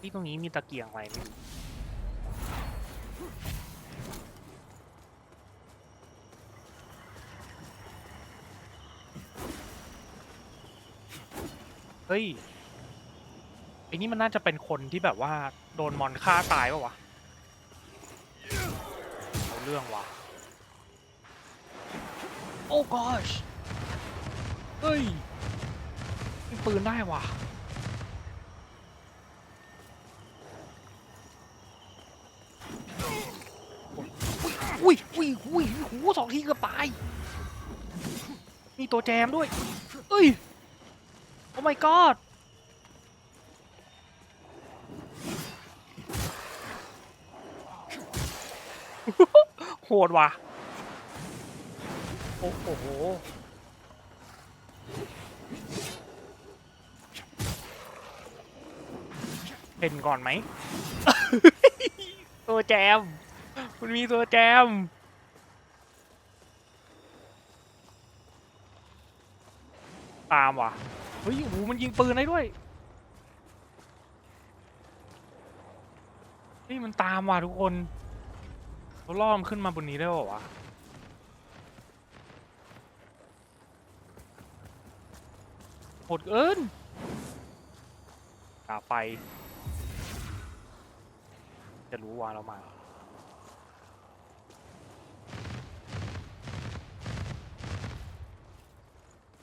ที่ตรงนี้มีตะเกียงไว้ไม่รู้เฮ้ยไอ้นี่มันน่าจะเป็นคนที่แบบว่าโดนมอนฆ่าตายปะวะเอาเรื่องวะโอ้ gosh เฮ้ยมีปืนได้ว่ะ อุ้ยอุ้ยหูสองทีเกือบตาย มีตัวแจมด้วย เอ้ย โอ้ my god โหดว่ะ โอ้โหเห็นก่อนไหม ตัวแจม มันมีตัวแจม ตามว่ะเฮ้ยโอ้โหมันยิงปืนได้ด้วยเฮ้ยมันตามว่ะทุกคนเขาล่อมขึ้นมาบนนี้ได้ป่าวะโหดเกินตาไฟจะรู้ว่าเรามา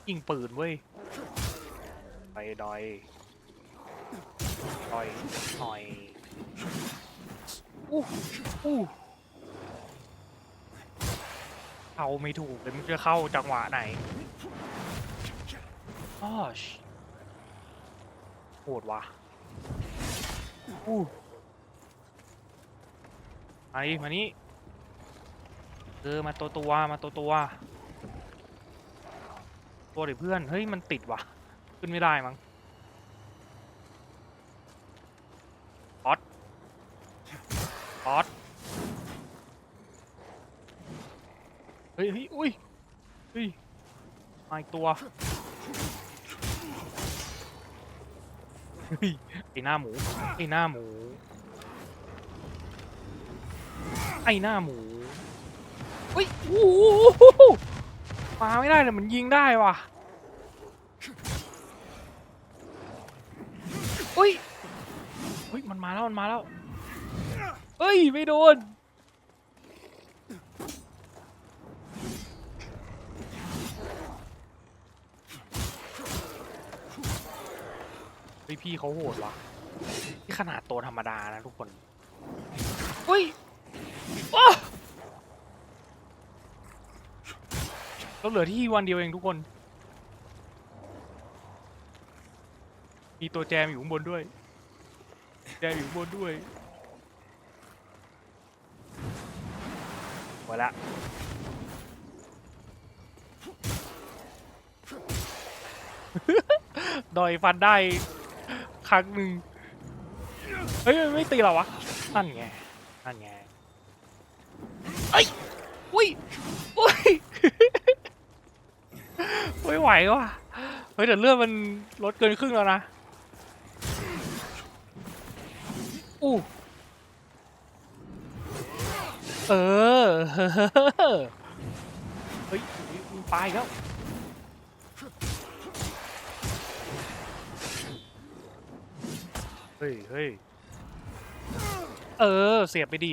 ยิงปืนเว้ยไปดอยดอยหน่อยอู้อู้เข้าไม่ถูกเลยมันจะเข้าจังหวะไหนอ้อชโหดว่ะอู้ไอมานี่เออมาตัวตัวมาตัวตัว ตัวเดี๋ยวเพื่อน เฮ้ย มันติดว่ะ ขึ้นไม่ได้มั้งออสออสเฮ้ยเฮ้ยอุ้ยเฮ้ยมาอีกตัวเฮ้ยไอหน้าหมูไอหน้าหมู ไอหน้าหมูเฮ้ยโอ้โห มาไม่ได้เลยมันยิงได้ว่ะเฮ้ยเฮ้ย มันมาแล้ว มันมาแล้ว เฮ้ย ไม่โดน เฮ้ย พี่เขาโหดว่ะที่ขนาดตัวธรรมดานะทุกคนเฮ้ยว้า เราเหลือที่วันเดียวเองทุกคน มีตัวแจมอยู่ข้างบนด้วย แจมอยู่ข้างบนด้วยหมดละดอยฟันได้ครั้งหนึ่งเฮ้ย ไม่ตีเราวะ นั่นไง นั่นไงเอ้ยอุ้ยอุ้ย ไม่ไหวว่ะ เฮ้ยแต่เลือดมันลดเกินครึ่งแล้วนะ อู้ เออ เฮ้ยมันไปแล้วเฮ้ยเฮ้ยเออ เสียบไปดี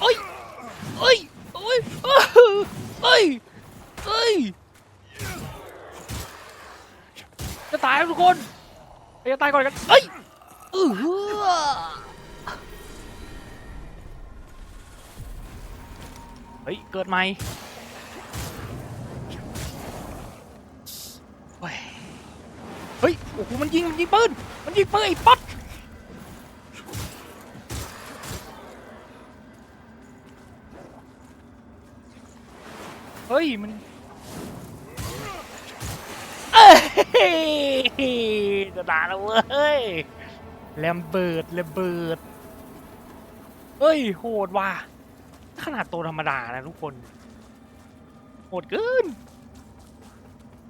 เอ้ยเอ้ยเอ้ย เอ้ยเอ้ย จะตายแล้วทุกคนเอ้จะตายก่อนกันเอ้ยเออเฮ้ย เกิดใหม่เฮ้ย โอ้โห มันยิง มันยิงปืน มันยิงปืนไอ้ป๊อ เฮ้ยมันเอ้ยจะด่าแล้วเว้ยแลมเบิร์ดแลมเบิร์ดเฮ้ยโหดว่ะขนาดตัวธรรมดานะทุกคนโหดเกิน